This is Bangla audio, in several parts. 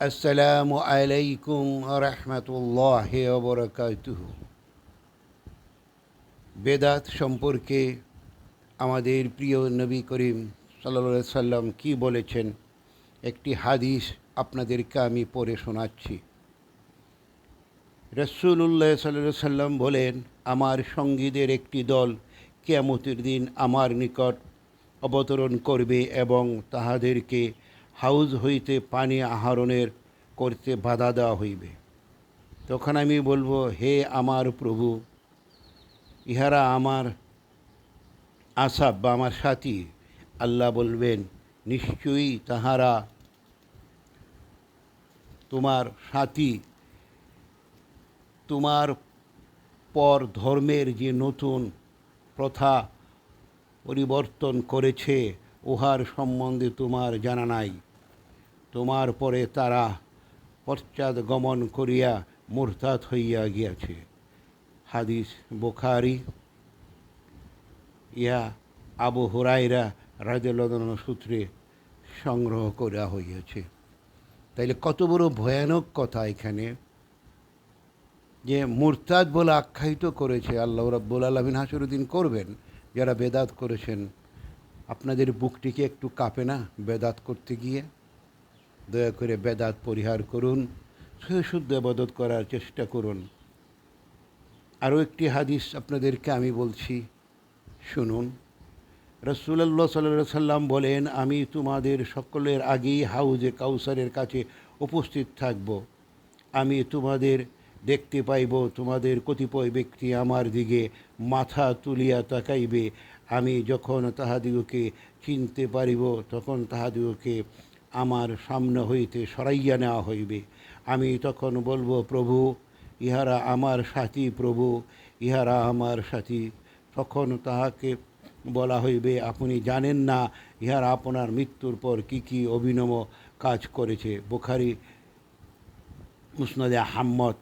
আসসালামু আলাইকুম রহমতুল্লাহ বরকাতুহ বেদাত সম্পর্কে আমাদের প্রিয় নবী করিম সাল্লা সাল্লাম কি বলেছেন? একটি হাদিস আপনাদেরকে আমি পড়ে শোনাচ্ছি। রসুল্লাহ সাল্লা সাল্লাম বলেন, আমার সঙ্গীদের একটি দল কেয়ামতের দিন আমার নিকট অবতরণ করবে এবং তাহাদেরকে হাউজ হইতে পানি আহরণের করতে বাধা দেওয়া হইবে। তখন আমি বলব, হে আমার প্রভু, ইহারা আমার আসাব বা আমার সাথী, আল্লাহ বলবেন, নিশ্চয়ই তাহারা তোমার সাথী, তোমার পর ধর্মের যে নতুন প্রথা পরিবর্তন করেছে, উহার সম্বন্ধে তোমার জানা নাই। তোমার পরে তারা পশ্চাৎ গমন করিয়া মুরতাদ হইয়া গিয়াছে। হাদিস বোখারি। ইয়া আবু হুরাইরা রাজলদন সূত্রে সংগ্রহ করা হইয়াছে। তাইলে কত বড় ভয়ানক কথা এখানে যে মুরতাদ বলে আখ্যায়িত করেছে আল্লাহ রাব্বুল আলমিন, হাসরুদ্দিন করবেন, যারা বেদাত করেছেন। আপনাদের বুকটিকে একটু কাঁপে না বেদাত করতে গিয়ে? দয়া করে বেদাত পরিহার করুন শুদ্ধ আবাদত করার চেষ্টা করুন। আরও একটি হাদিস আপনাদেরকে আমি বলছি, শুনুন। রসুল্লাহ সাল্লাহ সাল্লাম বলেন, আমি তোমাদের সকলের আগেই হাউজে কাউসারের কাছে উপস্থিত থাকব। আমি তোমাদের দেখতে পাইব, তোমাদের কতিপয় ব্যক্তি আমার দিকে মাথা তুলিয়া তাকাইবে। আমি যখন তাহাদিগকে চিনতে পারিব, তখন তাহাদিগকে আমার সামনে হইতে সরাইয়া নেওয়া হইবে। আমি তখন বলব, প্রভু, ইহারা আমার সাথী, প্রভু, ইহারা আমার সাথী। তখন তাহাকে বলা হইবে, আপনি জানেন না ইহারা আপনার মৃত্যুর পর কি কি অভিনব কাজ করেছে? বোখারি মুসনাদে আহম্মদ,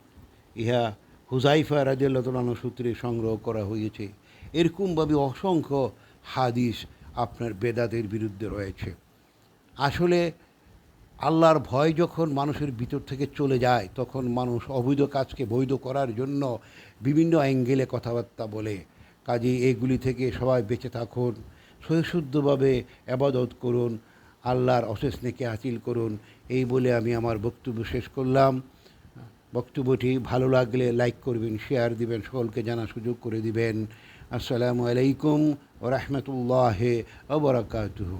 ইহা হুজাইফা রাজিয়াল্লাহ সূত্রে সংগ্রহ করা হয়েছে এরকমভাবে অসংখ্য হাদিস আপনার বেদাদের বিরুদ্ধে রয়েছে। আসলে আল্লাহর ভয় যখন মানুষের ভিতর থেকে চলে যায়, তখন মানুষ অবৈধ কাজকে বৈধ করার জন্য বিভিন্ন অ্যাঙ্গেলে কথাবার্তা বলে। কাজে এগুলি থেকে সবাই বেঁচে থাকুন সহিশুদ্ধভাবে আবাদত করুন, আল্লাহর অশেষ নেকে হাসিল করুন। এই বলে আমি আমার বক্তব্য শেষ করলাম। বক্তব্যটি ভালো লাগলে লাইক করবেন, শেয়ার দিবেন, সকলকে জানার সুযোগ করে দিবেন। আসসালামু আলাইকুম ও রহমতুল্লাহ ওবরাকাতুহ